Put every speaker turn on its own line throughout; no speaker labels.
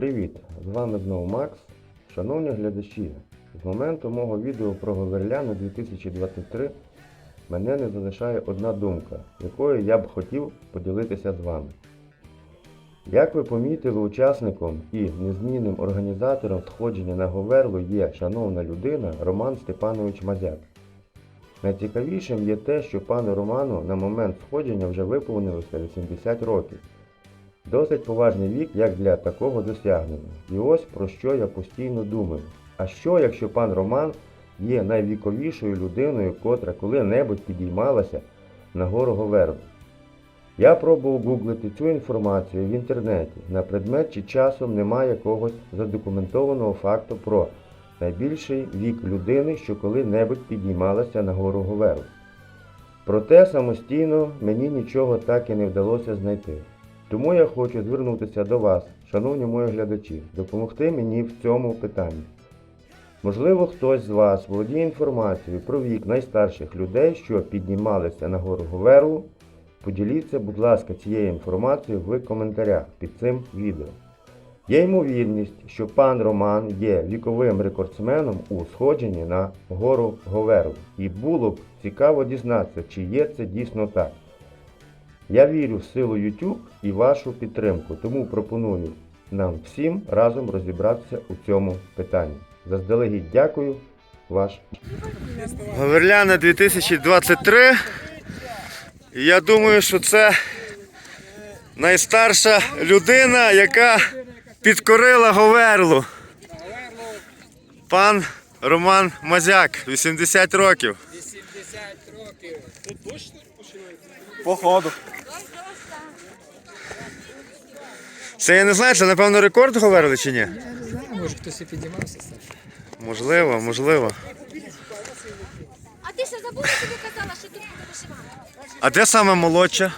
Привіт! З вами знову Макс. Шановні глядачі, з моменту мого відео про Говерляну 2023 мене не залишає одна думка, якою я б хотів поділитися з вами. Як ви помітили, учасником і незмінним організатором сходження на Говерлу є шановна людина Роман Степанович Мазяк. Найцікавішим є те, що пану Роману на момент сходження вже виповнилося 80 років. Досить поважний вік як для такого досягнення. І ось про що я постійно думаю. А що, якщо пан Роман є найвіковішою людиною, котра коли-небудь підіймалася на гору Говерлу? Я пробував гуглити цю інформацію в інтернеті на предмет, чи часом немає якогось задокументованого факту про найбільший вік людини, що коли-небудь підіймалася на гору Говерлу. Проте самостійно мені нічого так і не вдалося знайти. Тому я хочу звернутися до вас, шановні мої глядачі, допомогти мені в цьому питанні. Можливо, хтось з вас володіє інформацією про вік найстарших людей, що піднімалися на гору Говерлу. Поділіться, будь ласка, цією інформацією в коментарях під цим відео. Є ймовірність, що пан Роман є віковим рекордсменом у сходженні на гору Говерлу. І було б цікаво дізнатися, чи є це дійсно так. Я вірю в силу YouTube і вашу підтримку, тому пропоную нам всім разом розібратися у цьому питанні. Заздалегідь дякую, ваш.
Говерляна 2023. Я думаю, що це найстарша людина, яка підкорила Говерлу. Пан Роман Мазяк, 80 років.
80 років.
Походу. Це я не знаю, це напевно рекорд Говерли чи ні?
Я не знаю, може хтось і піднімався
Можливо, можливо.
А ти що забула, тобі казала, що тут буде вишиванка?
А де саме молодша?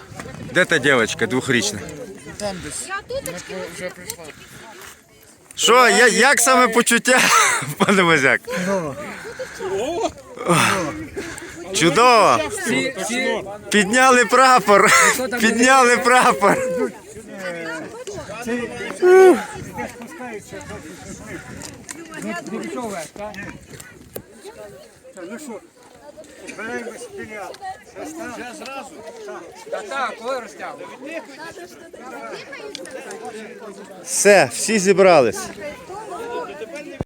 Де та дівчинка двохрічна?
Я туточки
Вже прийшла.
Що, я, як саме почуття, пане Мазяк? Чудово! Підняли прапор! Підняли прапор!
Не спускається, вверх, так? Так, коли розтягнув?
Все, всі зібрались.